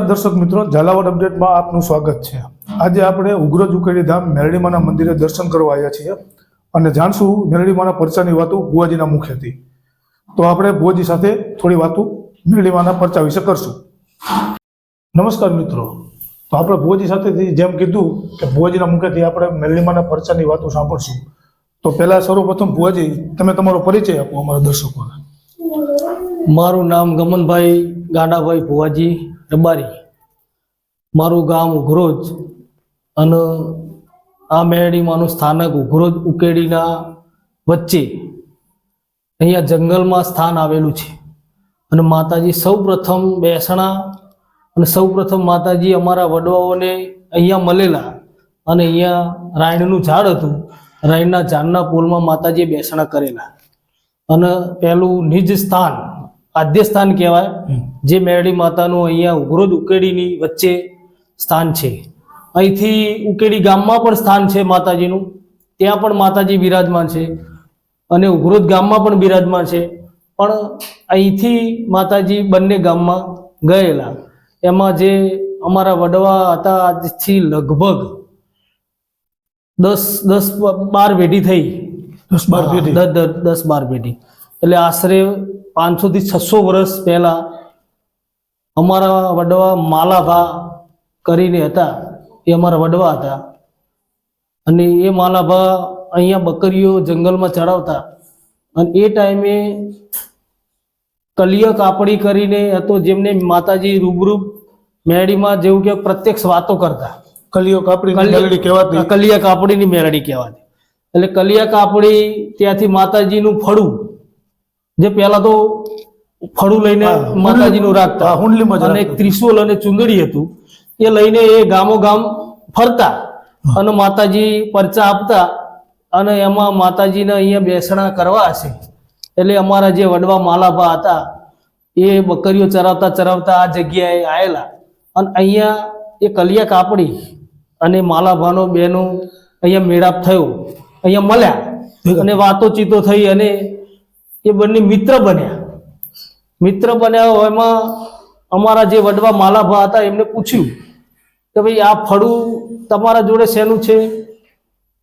દર્શક મિત્રો, ઝાલાવાડ અપડેટમાં આપનું સ્વાગત છે. આજે આપણે ઉગ્ર ઝુકેડી ધામ મેરડીમાના મંદિરે દર્શન કરવા આવ્યા છીએ અને જાણશું મેરડીમાના પરચાની વાતો ભુવાજીના મુખેથી. તો આપણે ભુવાજી સાથે થોડી વાતો મેરડીમાના પરચા વિશે કરશું. નમસ્કાર મિત્રો. તો આપણે ભુવાજી સાથેથી જેમ કીધું કે ભુવાજીના મુખેથી આપણે મેરડીમાના પરચાની વાતો સાંભળશું. તો પહેલા સર્વપ્રથમ ભુવાજી, તમે તમારો પરિચય આપો અમારા દર્શકોને. મારું નામ ગમનભાઈ ગાંડાભાઈ ભુવાજી. રબારી. મારું ગામ ઉઘરોજ અને આ મેરડીમાંનું સ્થાનક ઉઘરોજ ઉકેડીના વચ્ચે અહીંયા જંગલમાં સ્થાન આવેલું છે. અને માતાજી સૌ પ્રથમ બેસણા અને સૌ પ્રથમ માતાજી અમારા વડવાઓને અહીંયા મળેલા અને અહીંયા રાયણનું ઝાડ હતું. રાયણના ઝાડના પોલમાં માતાજીએ બેસણા કરેલા. અને પહેલું નિજ સ્થાન આદ્ય સ્થાન કહેવાય જે મેરડી માતાનું અહીંયા ઉઘરોજ ઉકેડીની વચ્ચે સ્થાન છે. અહીંથી ઉકેડી ગામમાં પણ સ્થાન છે માતાજીનું. ત્યાં પણ માતાજી બિરાજમાન છે. અને ઉઘરોજ ગામમાં પણ બિરાજમાન છે. પણ અહીંથી માતાજી બંને ગામમાં ગયેલા. એમાં જે અમારા વડવા હતા આજથી લગભગ દસ દસ બાર પેઢી થઈ. દસ બાર પેઢી. દસ બાર પેઢી. એટલે આશરે પાંચસો થી છસો વર્ષ પહેલા અમારા વડવા માલાભા કરીને હતા. એ અમારા વડવા હતા. અને એ માલાભા અહીંયા બકરીઓ જંગલમાં ચડાવતા. અને એ ટાઈમે કલિય કાપડી કરીને હતો જેમને માતાજી રૂબરૂ મેળીમાં જેવું કે પ્રત્યક્ષ વાતો કરતા. કલિયો કાપડી કલિયો- મેલડી કહેવાતી? કલિયા કાપડીની મેરડી કહેવાતી. એટલે કલિયા કાપડી ત્યાંથી માતાજીનું ફળું જે પહેલા તો ફળું લઈને માતાજીનું રાખતા. હુંડલીમાં અને એક. ત્રિશુલ અને ચુંદડી હતું. એ લઈને એ ગામો ગામ ફરતા અને માતાજી પરચા આપતા અને એમાં માતાજીને અહીંયા બેસણા કરવા હશે. એટલે અમારા જે વડવા માલાભા હતા એ બકરીઓ ચરાવતા ચરાવતા આ જગ્યાએ આવેલા અને અહીંયા એ કલિયા કાપડી અને માલાભાનો બેનો અહીંયા મેળાપ થયો. અહીંયા મળ્યા અને વાતો ચીતો થઈ અને એ બંને મિત્ર બન્યા. મિત્ર બન્યા એમાં અમારા જે વડવા માલાભા હતા, એમને પૂછ્યું કે ભાઈ, આ ફળું તમારા જોડે શેનું છે?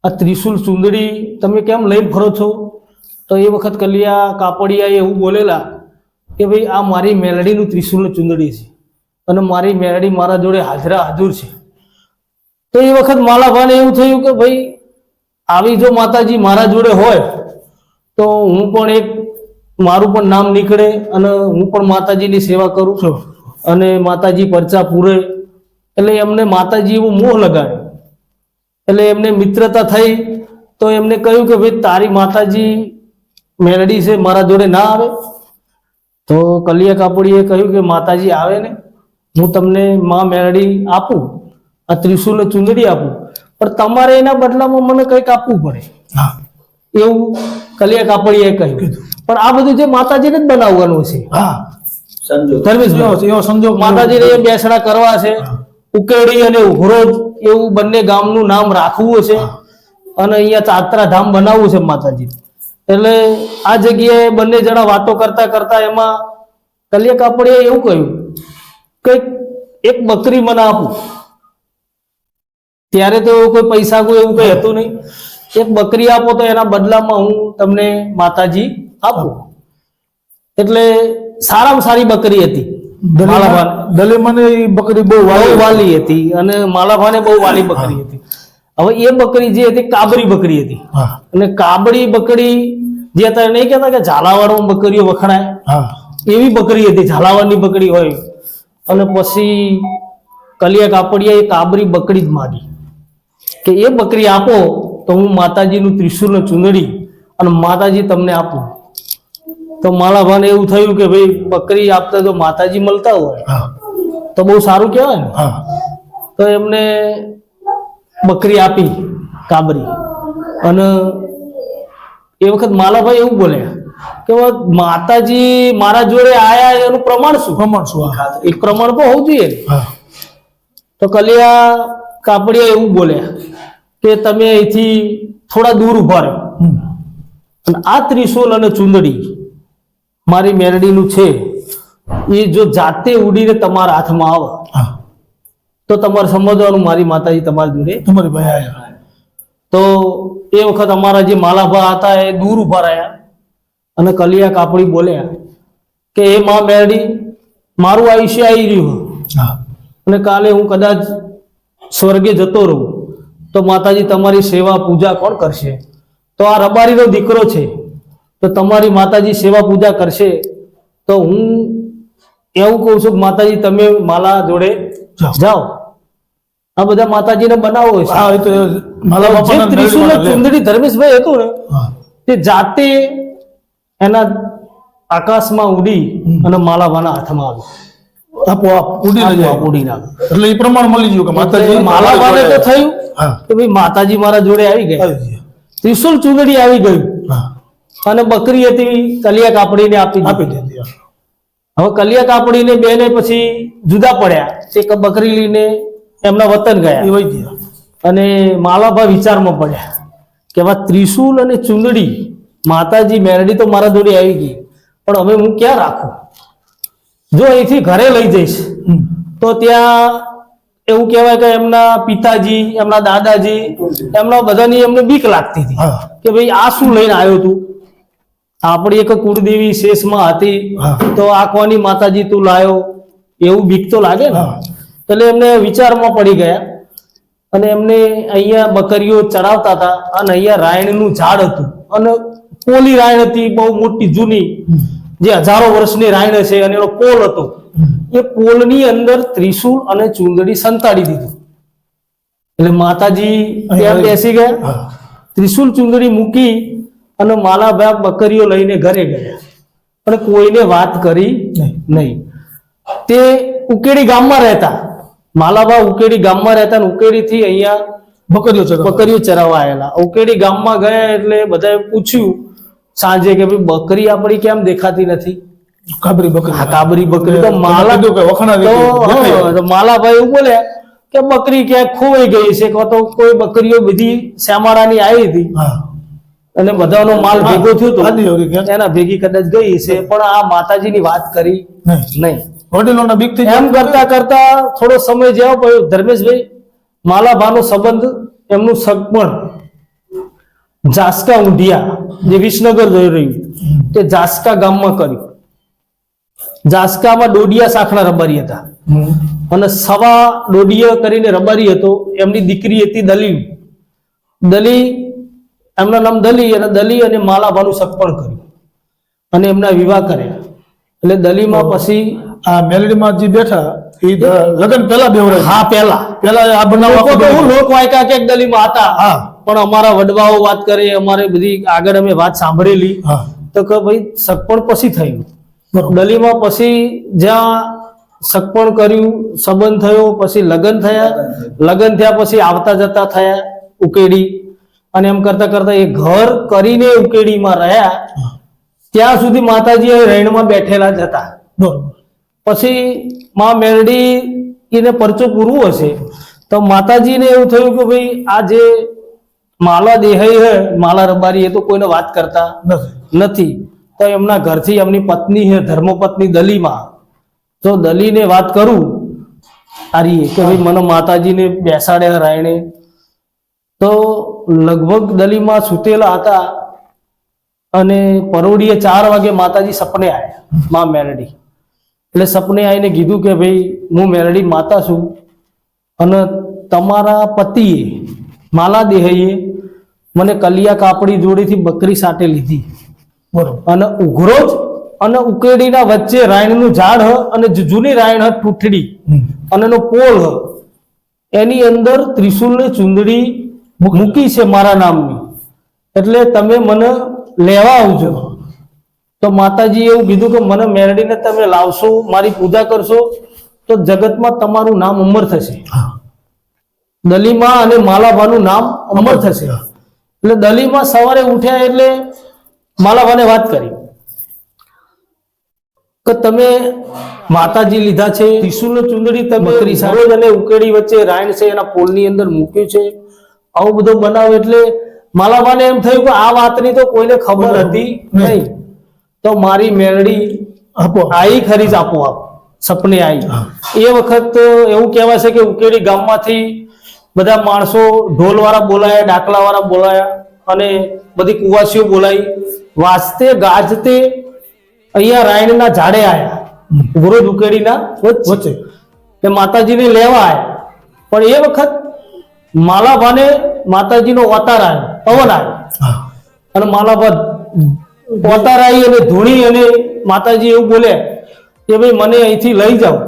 આ ત્રિશુલ ચુંદડી તમે કેમ લઈને ફરો છો? તો એ વખત કલિયા કાપડિયાએ એવું બોલેલા કે ભાઈ, આ મારી મેલડીનું ત્રિશુલનું ચુંદડી છે અને મારી મેલડી મારા જોડે હાજરા હાજર છે. તો એ વખત માલાભાને એવું થયું કે ભાઈ, આવી જો માતાજી મારા જોડે હોય, તો હું પણ એક મારું પણ નામ નીકળે અને હું પણ માતાજીની સેવા કરું છું. અને માતાજી પરચા પૂરે. એટલે એમને માતાજી એવો મોહ લગાડ્યો. એટલે એમને મિત્રતા થઈ. તો એમને કહ્યું કે ભાઈ તારી માતાજી મેલડી છે મારા જોડે ના આવે. તો કલિયા કાપડીએ કહ્યું કે માતાજી આવે ને હું તમને માં મેલડી આપું. આ ત્રિશુલ ચુંદડી આપું. પણ તમારે એના બદલામાં મને કંઈક આપવું પડે. હા. એવું કલિયા કાપડીએ કહ્યું. પણ આ બધું જે માતાજીને જ બનાવવાનું છે. હા. એવો સંજોગ માતાજીને બેસણા કરવા છે. ઉકેડી અને ઉઘરોજ એવું બંને ગામનું નામ રાખવું છે. અને અહીંયા ચાત્રા ધામ બનાવવું છે માતાજી એટલે આ જગ્યાએ બંને જણા વાતો કરતા કરતા એમાં કલિયા કાપડીએ એવું કહ્યું કે એક બકરી મને આપું. ત્યારે તો કોઈ પૈસા કોઈ એવું કઈ હતું નહીં. એક બકરી આપો તો એના બદલામાં હું તમને માતાજી આપું એટલે સારામાં સારી બકરી હતી. દલીમાને ઈ બકરી બહુ વાલી હતી. અને માલાભાને બહુ વાલી બકરી હતી. હવે એ બકરી જે હતી કાબરી બકરી હતી. હા. અને કાબડી બકરી જે અત્યારે નહીં કહેતા કે ઝાલાવાડમાં બકરીઓ વખણાય. હા. એવી બકરી હતી ઝાલાવાડની બકરી હોય. અને પછી કલિયા કાપડિયા એ કાબરી બકરી જ માગી કે એ બકરી આપો તો હું માતાજીનું ત્રિશુલ ચુંદડી અને માતાજી તમને આપું. તો માલાભાને એવું થયું કે ભાઈ બકરી આપતા જો માતાજી મળતા હોય. તો બહુ સારું કહેવાય ને. હા. તો એમને બકરી આપી કાબરી. અને એ વખત માલાભાઈ એવું બોલ્યા કે માતાજી મારા જોડે આયા એનું પ્રમાણ શું? પ્રમાણ શું? એક પ્રમાણ તો હોવું જોઈએ હા. તો કલિયા કાપડિયા એવું બોલ્યા કે તમે અહીંથી થોડા દૂર ઊભા રહો. અને આ ત્રિશુલ અને ચુંદડી મારી મેરડીનું છે એ જો જાતે ઉડીને તમારા હાથમાં આવે તો તમારે સમજવાનું મારી માતાજી તમારી જોડે. તમારી ભાઈ તો એ વખત અમારા જે માલાભા હતા એ દૂર ઊભા રહ્યા અને કલિયા કાપડી બોલ્યા કે એ મા મેરડી મારું આયુષ્ય આવી રહ્યું અને કાલે હું કદાચ સ્વર્ગે જતો રહું તો માતાજી તમારી સેવા પૂજા કોણ કરશે? તો આ રબારીનો દીકરો છે. તો તમારી માતાજી સેવા પૂજા કરશે. તો હું એવું કહું છું કે માતાજી તમે માલા જોડે જાઓ. આ બધા માતાજીને બનાવો છે. ત્રિશુલ ચુંદડી ધર્મેશભાઈ હતું ને તે જાતે એના આકાશમાં ઉડી અને માલાવાના હાથમાં આવ્યું માતાજી મારા જોડે. આવી ગયા. આવી ત્રિશુલ ચુંદડી આવી ગયું. અને બકરી હતી કલિયા કાપડીને આપી આપી દીધી. હવે કલિયા કાપડીને બેને પછી જુદા પડ્યા. એક બકરી લઈને એમના વતન ગયા. અને માલાભા વિચારમાં પડ્યા કે હવે ત્રિશુલ અને ચુંદડી માતાજી મેરડી તો મારા જોડે આવી ગઈ. પણ હવે હું ક્યાં રાખું? જો અહીંથી ઘરે લઈ જઈશ તો ત્યાં એવું કહેવાય કે એમના પિતાજી એમના દાદાજી એમના બધાની એમને બીક લાગતી હતી કે ભાઈ આ શું લઈને આવ્યો તું? આપણી એક કુળદેવી શેષમાં હતી તો આ કોની માતાજી તું લાયો? એવું બીક તો લાગે ને? એટલે એમને વિચારમાં પડી ગયા અને એમને અહીંયા બકરીઓ ચડાવતા હતા અને અહીંયા રાયણનું ઝાડ હતું. અને પોલી રાયણ હતી બહુ મોટી જૂની. જે હજારો વર્ષની રાયણ છે અને એનો પોલ હતો. એ પોલની અંદર ત્રિશુલ અને ચુંદડી સંતાડી દીધું. એટલે માતાજી ત્યાં બેસી ગયા. ત્રિશુલ ચુંદડી મૂકી અને માલાભા બકરીઓ લઈને ઘરે ગયા. પણ કોઈને વાત કરી નહીં. તે ઉકેડી ગામમાં રહેતા. માલાભા ઉકેડી ગામમાં રહેતા ઉકેડીથી અહીંયા બકરીઓ બકરીઓ ચરાવવા આવેલા. ઉકેડી ગામમાં ગયા એટલે બધાએ પૂછ્યું સાંજે કે ભાઈ બકરી આપણી કેમ દેખાતી નથી? કાબરી બકરી. કાબરી બકરી. તો માલા તો માલાભાઈ એવું બોલ્યા કે બકરી ક્યાંક ખોવાઈ ગઈ છે કાં તો કોઈ બકરીઓ બધી શ્યામાળાની આવી હતી. અને બધાનો માલ ભેગો થયો તો હતો એના ભેગી કદાચ ગઈ છે પણ આ માતાજીની વાત કરી નહીં. નહીં. બીક બીકથી એમ કરતા કરતા થોડો સમય જેવો પડ્યો. ધર્મેશભાઈ માલાભાનો સંબંધ એમનું સગપણ જાસકા ઊંધિયા જે વિસનગર જઈ રહ્યું તે જાસકા ગામમાં કર્યું. જાસકામાં ડોડિયા શાખના રબારી હતા. અને સવા ડોડિયા કરીને રબારી હતો. એમની દીકરી હતી દલી દલી એમના નામ દલી અને દલી અને માલાભાનું સગપણ કર્યું. અને એમના વિવાહ કર્યા એટલે દલીમાં પછી આ મેલડીમાં જે બેઠા એ લગ્ન પહેલા બેવડાય હા પહેલા. પહેલા આ બનાવવા લોકો તો હું લોક વાયકા કે દલીમાં હતા. હા. પણ અમારા વડવાઓ વાત કરે અમારે બધી આગળ અમે વાત સાંભળેલી. તો કે ભાઈ સગપણ પછી થયું. દલીમાં પછી જ્યાં સગપણ કર્યું સંબંધ થયો પછી લગ્ન થયા. લગ્ન થયા પછી આવતા જતા થયા ઉકેડી. અને એમ કરતા કરતા એ ઘર કરીને ઉકેડીમાં રહ્યા ત્યાં સુધી માતાજી એ રૈણમાં બેઠેલા જ હતા. પછી માં મેરડી એને પરચો પૂરું હશે તો માતાજીને એવું થયું કે ભાઈ આ જે માલા દેહાઈ હે માલા રબારી એ તો કોઈને વાત કરતા નથી. તો એમના ઘરથી એમની પત્ની છે ધર્મપત્ની દલીમાં. તો દલીને વાત કરું આરી કે ભાઈ મને માતાજીને બેસાડ્યા રાયણે. તો લગભગ દલીમાં સૂતેલા હતા અને પરોડીએ ચાર વાગે માતાજી સપને આવ્યા મા મેરડી એટલે સપને આવીને કીધું કે ભાઈ હું મેરડી માતા છું અને તમારા પતિએ માલા દેહઈએ મને કલિયા કાપડી જોડેથી બકરી સાટે લીધી. બરોબર અને ઉઘરો જ અને ઉકેડીના વચ્ચે રાયણનું ઝાડ હ અને જૂની રાયણ હ ઠૂઠડી. અને એનો પોલ હ. એની અંદર ત્રિશુલની ચુંદડી મૂકી છે મારા નામની. એટલે તમે મને લેવા આવજો. તો માતાજી એવું કીધું કે મને મેરડીને તમે લાવશો મારી પૂજા કરશો તો જગતમાં તમારું નામ અમર થશે. દલીમા અને માલાભાનું નામ અમર થશે. એટલે દલીમાં સવારે ઉઠ્યા એટલે માલાભાને વાત કરી. કે તમે માતાજી લીધા છે ત્રિશુલ ચુંદડી તમે સરોજ અને ઉકેડી વચ્ચે રાયણ છે એના પોલની અંદર મૂક્યું છે. આવું બધું બનાવ એટલે માલાબાને એમ થયું કે આ વાતની તો કોઈને ખબર હતી નહીં. તો મારી મેરડી આપો. આઈ ખરી જ આપો આપ સપને આઈ. એ વખત એવું કહેવાય છે કે ઉકેડી ગામમાંથી બધા માણસો ઢોલવાળા બોલાયા ડાકલાવાળા બોલાયા અને બધી કુવાસીઓ બોલાઈ. વાજતે ગાજતે અહીંયા રાયણના ઝાડે આવ્યા ઉઘરોજ ઉકેડીના વચ્ચે. વચ્ચે. માતાજીને લેવા આવ્યા પણ એ વખત માલાભાને માતાજીનો અવતાર આવ્યો પવન આવ્યો. અને માલાભા અવતાર આવી અને ધૂણી અને માતાજી એવું બોલે કે ભાઈ મને અહીંથી લઈ જાઓ.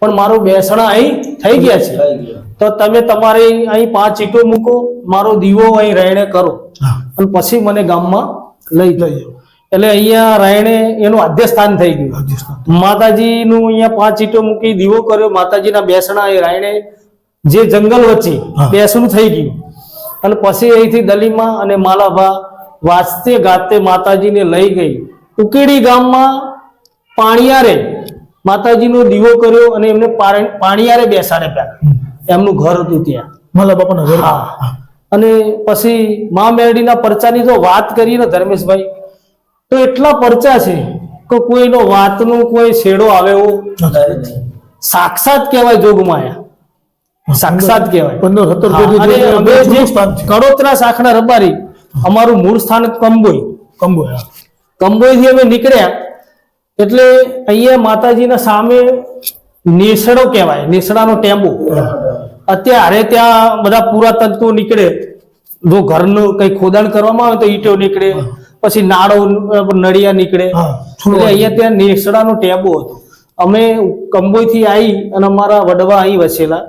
પણ મારું બેસણા અહીં થઈ ગયા છે. તો તમે તમારે અહીં પાંચ ઈટો મૂકો મારો દીવો અહીં રાયણે કરો. અને પછી મને ગામમાં લઈ જાઓ. લઈ જાઓ. એટલે અહીંયા રાયણે એનું આદ્યસ્થાન થઈ ગયું. માતાજીનું અહીંયા પાંચ ઈટો મૂકી દીવો કર્યો માતાજીના બેસણા એ રાયણે જે જંગલ વચ્ચે બેસણું થઈ ગયું. અને પછી અહીંથી દલીમા અને માલાભા વાંચતે ગાતે માતાજીને લઈ ગઈ. ઉકેડી ગામમાં પાણિયારે માતાજીનો દીવો કર્યો અને એમને પાણ- પાણિયારે બેસાડે પહેલા એમનું ઘર હતું ત્યાં. માલા બાપાના હા. અને પછી મા મેરડીના પરચાની જો વાત કરીએ ને ધર્મેશભાઈ તો એટલા પરચા છે કે કોઈનો વાતનો કોઈ શેડો આવે એવો સાક્ષાત કહેવાય જોગમાયા. સાક્ષાત કહેવાય. પંદર સત્તર કડોતરા શાખના રબારી અમારું મૂળ સ્થાન કંબોઈ. કંબો કંબોઈ થી અમે નીકળ્યા એટલે અહીંયા માતાજીના સામે નેસડો કહેવાય નેસડાનો ટેમ્બો અત્યારે ત્યાં બધા પુરાતત્વો નીકળે. જો ઘરનું કઈ ખોદાણ કરવામાં આવે તો ઈંટો નીકળે પછી નાળો નડિયા નળિયા નીકળે. એટલે અહીંયા ત્યાં નેસડાનો ટેબો હતો. અમે કંબોઈથી આવી અને અમારા વડવા અહીં વસેલા.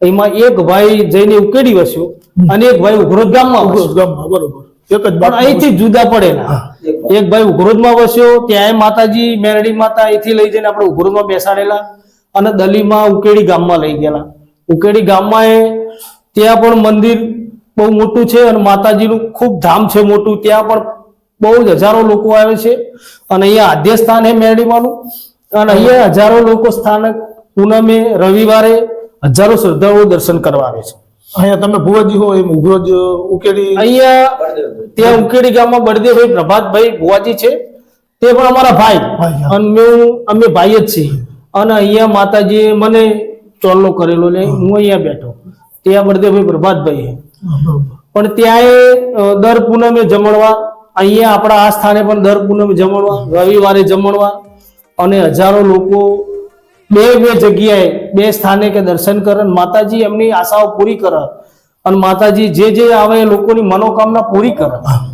એમાં એક ભાઈ જઈને ઉકેડી વસ્યો અને એક ભાઈ ઉઘરોજ ગામમાં. ગામમાં બરોબર. એક જ પણ અહીંથી જુદા પડેલા એક ભાઈ ઉઘરોજમાં વસ્યો ત્યાં માતાજી મેરડી માતા અહીંથી લઈ જઈને આપણે ઉઘરોજમાં બેસાડેલા અને દલીમાં ઉકેડી ગામમાં લઈ ગયેલા. ઉકેડી ગામમાં એ ત્યાં પણ મંદિર બહુ મોટું છે અને માતાજીનું ખૂબ ધામ છે મોટું. ત્યાં પણ બહુ જ હજારો લોકો આવે છે અને અહીંયા આદ્ય સ્થાન એ મેરડીમાંનું. અને અહીંયા હજારો લોકો સ્થાનક પૂનમે રવિવારે હજારો શ્રદ્ધાળુઓ દર્શન કરવા આવે છે. અહીંયા તમે ભુવાજી હો એમ ઉગ્રો જ ઉકેડી અહીંયા ત્યાં ઉકેડી ગામમાં બળદેવભાઈ પ્રભાતભાઈ ભુવાજી છે. તે પણ અમારા ભાઈ. અને અમે ભાઈ જ છીએ. અને અહીંયા માતાજીએ મને ચોલ્લો કરેલો ને હું. અહીંયા બેઠો. ત્યાં બળદેવભાઈ પ્રભાતભાઈ પણ ત્યાં દર પૂનમે જમણવા અહીંયા આપણા આ સ્થાને પણ દર પૂનમે જમણવા રવિવારે જમણવા અને હજારો લોકો બે બે જગ્યાએ બે સ્થાને કે દર્શન કરે માતાજી એમની આશાઓ પૂરી કરે. અને માતાજી જે જે આવે એ લોકોની મનોકામના પૂરી કરે.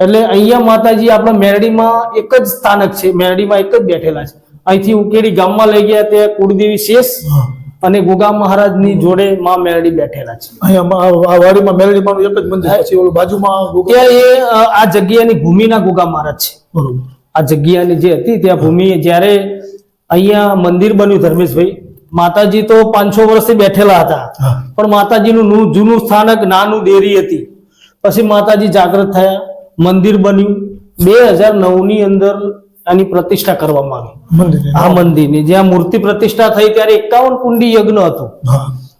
એટલે અહીંયા માતાજી આપણા મેરડીમાં એક જ સ્થાનક છે. મેરડીમાં એક જ બેઠેલા છે. અહીંથી ઉકેડી ગામમાં લઈ ગયા તે કુળદેવી શેષ અને ગોગા મહારાજની જોડે માં મેરડી બેઠેલા છે. અહીંયા વાડીમાં મેલડીમાંનું એક જ મંદિર છે. ઓલું બાજુમાં ગોગા- ત્યાં એ આ જગ્યાની ભૂમિના ગોગા મહારાજ છે. બરોબર. આ જગ્યાની જે હતી ત્યાં ભૂમિ જ્યારે અહીંયા મંદિર બન્યું ધર્મેશભાઈ. માતાજી તો પાંચસો વર્ષથી બેઠેલા હતા. પણ માતાજીનું નું- જૂનું સ્થાનક નાનું ડેરી હતી. પછી માતાજી જાગૃત થયા. મંદિર બન્યું. બે હજારની અંદર આની પ્રતિષ્ઠા કરવામાં આવી. આ મંદિરની. જ્યાં મૂર્તિ પ્રતિષ્ઠા થઈ ત્યારે એકાવન કુંડી યજ્ઞ હતો.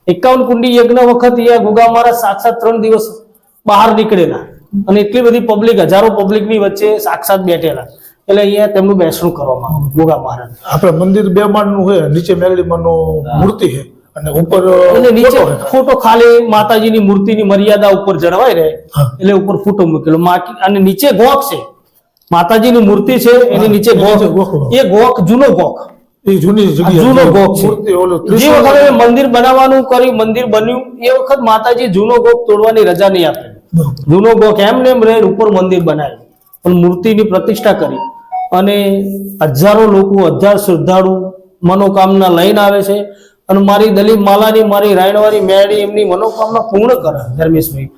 એકાવન કુંડી યજ્ઞ વખત અહીંયા ગુગા મહારાજ સાક્ષાત ત્રણ દિવસ બહાર નીકળેલા. અને એટલી બધી પબ્લિક હજારો પબ્લિકની વચ્ચે સાક્ષાત બેઠેલા. એટલે અહીંયા તેમનું બેસણું કરવામાં આવ્યું ગોગા મહારાજ. આપણે મંદિર બે માળનું હોય નીચે મેલડીમાંનું મૂર્તિ છે અને ઉપર નીચે ફોટો છે. ખાલી માતાજીની મૂર્તિની મર્યાદા ઉપર જળવાય રહે એટલે ઉપર ફોટો મૂકેલો. અને નીચે ગોખ છે. માતાજીની મૂર્તિ છે એની નીચે ગોખ. એ ગોખ જૂનો ગોખ. એ જૂની જૂનો ગોખ છે. જે વખતે મંદિર બનાવવાનું કરી મંદિર બન્યું એ વખત માતાજી જૂનો ગોખ તોડવાની રજા નહીં આપી. જૂનો ગોખ એમ ને એમ રહે ઉપર મંદિર બનાવ્યું. પણ મૂર્તિની પ્રતિષ્ઠા કરી. અને હજારો લોકો, હજાર શ્રદ્ધાળુ મનોકામના લઈને આવે છે. અને મારી દલીપ માલાની, મારી રાયણવારી મેળી એમની મનોકામના પૂર્ણ કરે ધર્મેશભાઈ.